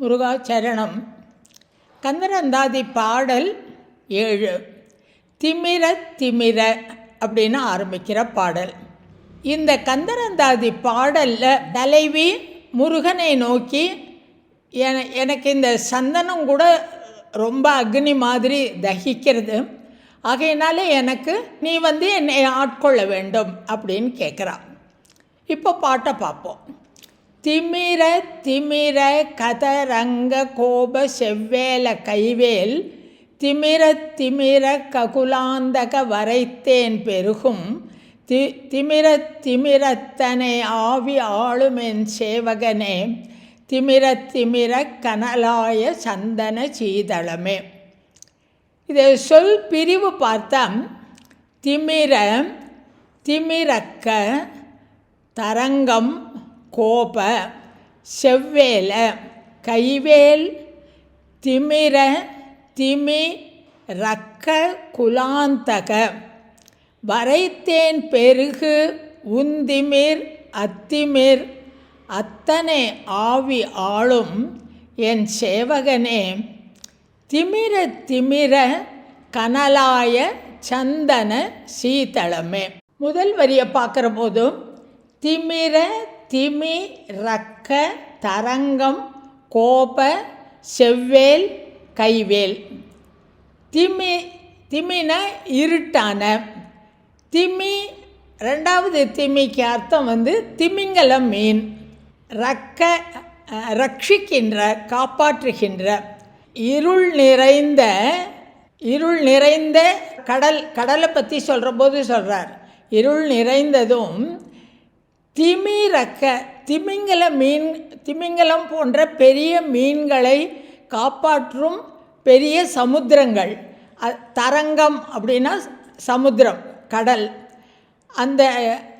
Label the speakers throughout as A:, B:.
A: முருகாச்சரணம். கந்தரந்தாதி பாடல் ஏழு. திமிர திமிர அப்படின்னு ஆரம்பிக்கிற பாடல். இந்த கந்தரந்தாதி பாடலில் தலைவி முருகனை நோக்கி என எனக்கு இந்த சந்தனம் கூட ரொம்ப அக்னி மாதிரி தகிக்கிறது. ஆகையினால எனக்கு நீ வந்து என்னை ஆட்கொள்ள வேண்டும் அப்படின்னு கேட்குறா இப்போ பாட்டை பார்ப்போம். திமிர திமிர கதரங்க கோப செவ்வேல கைவேல் திமிர திமிர ககுலாந்தக வரைத்தேன் பெருகும். தி திமிர திமிரத்தனை ஆவி ஆளுமென் சேவகனே திமிர திமிர கனலாய சந்தன சீதளமே. இது சொல் பிரிவு பார்த்தா திமிர திமிரக்க தரங்கம் கோப செவ்வேல கைவேல் திமிர திமி ரக்க குலாந்தக. வரைத்தேன் பெருகு உந்திமிர் அத்திமிர் அத்தனை ஆவி ஆளும் என் சேவகனே. திமிர திமிர கனலாய சந்தன சீதளமே. முதல் வரியை பார்க்குற போதும் திமிர திமி ரக்க தரங்கம் கோப செவ்வேல் கைவேல். திமி திமின இருட்டான. திமி ரெண்டாவது திமிக்கு அர்த்தம் வந்து திமிங்கல மீன். ரக்க ரட்சிக்கின்ற காப்பாற்றுகின்ற. இருள் நிறைந்த இருள் நிறைந்த கடல் கடலை பற்றி சொல்கிற போது சொல்கிறார் இருள் நிறைந்ததும் திமிரக்க திமிங்கல மீன் திமிங்கலம் போன்ற பெரிய மீன்களை காப்பாற்றும் பெரிய சமுத்திரங்கள். தரங்கம் அப்படின்னா சமுத்திரம் கடல். அந்த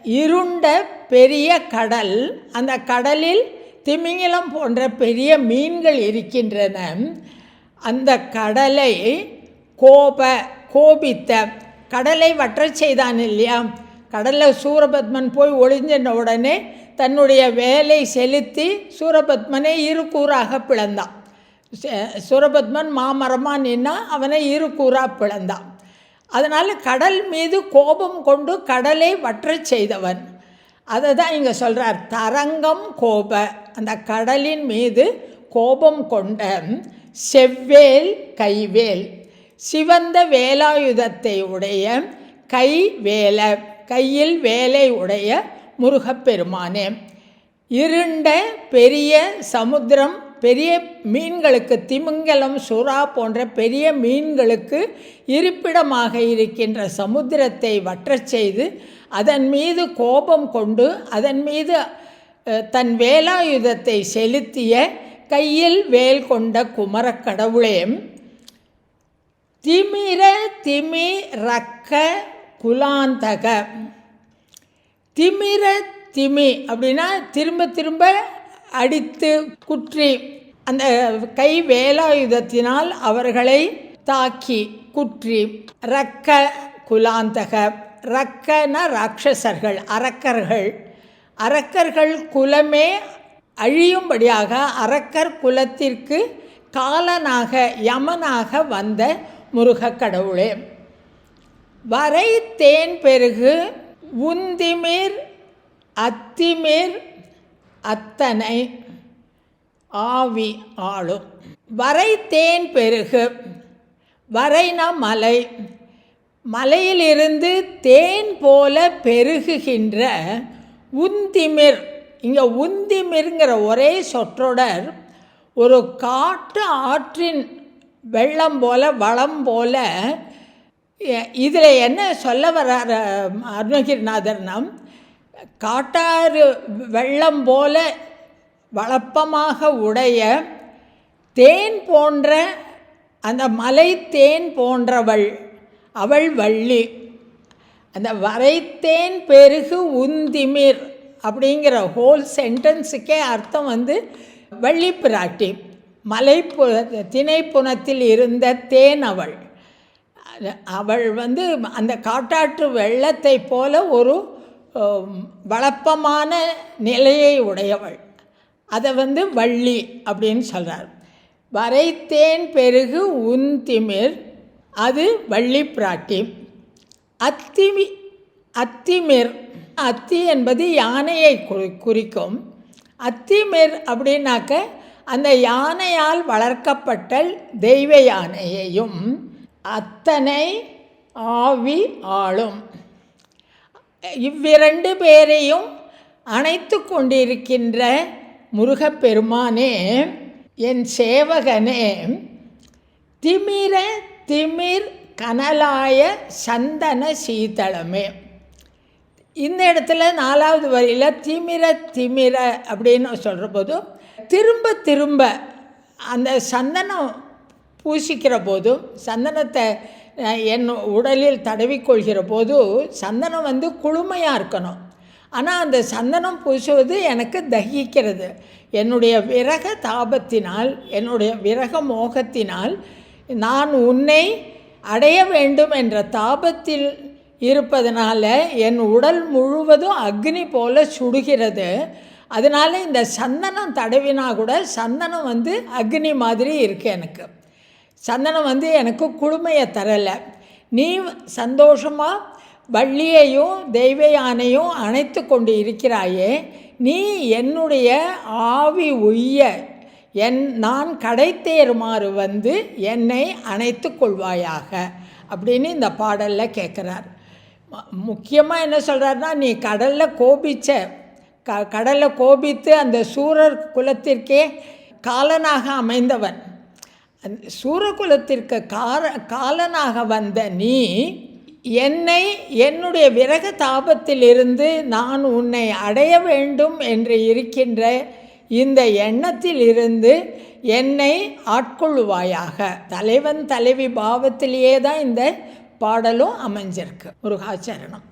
A: இருண்ட பெரிய கடல் அந்த கடலில் திமிங்கலம் போன்ற பெரிய மீன்கள் இருக்கின்றன. அந்த கடலை கோப கோபித்த கடலை வற்றச் செய்தான் இல்லையா? கடலில் சூரபத்மன் போய் ஒளிஞ்சின உடனே தன்னுடைய வேலை செலுத்தி சூரபத்மனை இரு கூறாக பிளந்தான் சூரபத்மன் மாமரமாக நின்னா அவனை இரு கூறாக பிளந்தான் அதனால் கடல் மீது கோபம் கொண்டு கடலை வற்றச் செய்தவன். அதை தான் இங்கே சொல்கிறார் தரங்கம் கோப. அந்த கடலின் மீது கோபம் கொண்ட செவ்வேல் கைவேல். சிவந்த வேலாயுதத்தை உடைய கை வேலை கையில் வேலை உடைய முருகப்பெருமானே இருண்ட பெரிய சமுத்திரம் பெரிய மீன்களுக்கு திமிங்கலம் சுறா போன்ற பெரிய மீன்களுக்கு இருப்பிடமாக இருக்கின்ற சமுத்திரத்தை வற்றச் செய்து அதன் மீது கோபம் கொண்டு அதன் மீது தன் வேலாயுதத்தை செலுத்திய கையில் வேல் கொண்ட குமரக்கடவுளே திமிர திமி ரக்க குலாந்தக. திமிர திமி அப்படின்னா திரும்ப திரும்ப அடித்து குற்றி அந்த கை வேலாயுதத்தினால் அவர்களை தாக்கி குற்றி. ரக்க குலாந்தக. ரக்கன ராட்சசர்கள் அரக்கர்கள். அரக்கர்கள் குலமே அழியும்படியாக அரக்கர் குலத்திற்கு காலனாக யமனாக வந்த முருகக் கடவுளே. வரை தேன் பெருகு உந்திமிர் அத்திமிர் அத்தனை ஆவி ஆளும். வரை தேன் பெருகு வரைனா மலை மலையிலிருந்து தேன் போல பெருகுகின்ற உந்திமிர். இங்கே உந்திமிருங்கிற ஒரே சொற்றொடர் ஒரு காட்டு ஆற்றின் வெள்ளம் போல வளம் போல இதில் என்ன சொல்ல வர்றார் அருணகிரிநாதர்னா காட்டாறு வெள்ளம் போல வளப்பமாக உடைய தேன் போன்ற அந்த மலை தேன் போன்றவள் அவள் வள்ளி. அந்த வரைத்தேன் பெருகு உந்திமிர் அப்படிங்கிற ஹோல் சென்டென்ஸுக்கே அர்த்தம் வந்து வள்ளி பிராட்டி மலைப்பு திணைப்புணத்தில் இருந்த தேன் அவள். அவள் வந்து அந்த காட்டாற்று வெள்ளத்தை போல ஒரு வளப்பமான நிலையை உடையவள். அதை வந்து வள்ளி அப்படின்னு சொல்கிறார் வரைத்தேன் பெருகு உந்திமிர் அது வள்ளி பிராட்டி. அத்திமி அத்திமிர் அத்தி என்பது யானையை குறி குறிக்கும். அத்திமிர் அப்படின்னாக்க அந்த யானையால் வளர்க்கப்பட்ட தெய்வ யானையையும் அத்தனை ஆவி ஆளும். இவ்விரண்டு பேரையும் அணைத்து கொண்டிருக்கின்ற முருகப்பெருமானே என் சேவகனே திமிர திமிர் கனலாய சந்தன சீதளமே. இந்த இடத்துல நாலாவது வரியில் திமிர திமிர அப்படின்னு சொல்கிற போது திரும்ப திரும்ப அந்த சந்தனம் பூசிக்கிற போதும் சந்தனத்தை என் உடலில் தடவிக்கொள்கிற போது சந்தனம் வந்து குளுமையாக இருக்கணும். ஆனால் அந்த சந்தனம் பூசுவது எனக்கு தகிக்கிறது. என்னுடைய விரக தாபத்தினால் என்னுடைய விரக மோகத்தினால் நான் உன்னை அடைய வேண்டும் என்ற தாபத்தில் இருப்பதனால என் உடல் முழுவதும் அக்னி போல சுடுகிறது. அதனால இந்த சந்தனம் தடவினா கூட சந்தனம் வந்து அக்னி மாதிரி இருக்குது எனக்கு. சந்தனம் வந்து எனக்கு குளுமையை தரலை. நீ சந்தோஷமாக வள்ளியையும் தெய்வ யானையும் அணைத்து கொண்டு இருக்கிறாயே நீ என்னுடைய ஆவி உய்ய என் நான் கடைத்தேறுமாறு வந்து என்னை அணைத்து கொள்வாயாக அப்படின்னு இந்த பாடலில் கேட்குறார் முக்கியமாக என்ன சொல்கிறாருன்னா நீ கடலில் கோபிச்ச க கடலில் கோபித்து அந்த சூரர் குலத்திற்கே காலனாக அமைந்தவன். சூரகுலத்திற்கு கார காலனாக வந்த நீ என்னை என்னுடைய விரக தாபத்திலிருந்து நான் உன்னை அடைய வேண்டும் என்று இருக்கின்ற இந்த எண்ணத்தில் இருந்து என்னை ஆட்கொள்ளுவாயாக. தலைவன் தலைவி பாவத்திலேயே தான் இந்த பாடலும் அமைஞ்சிருக்கு. முருகாச்சரணம்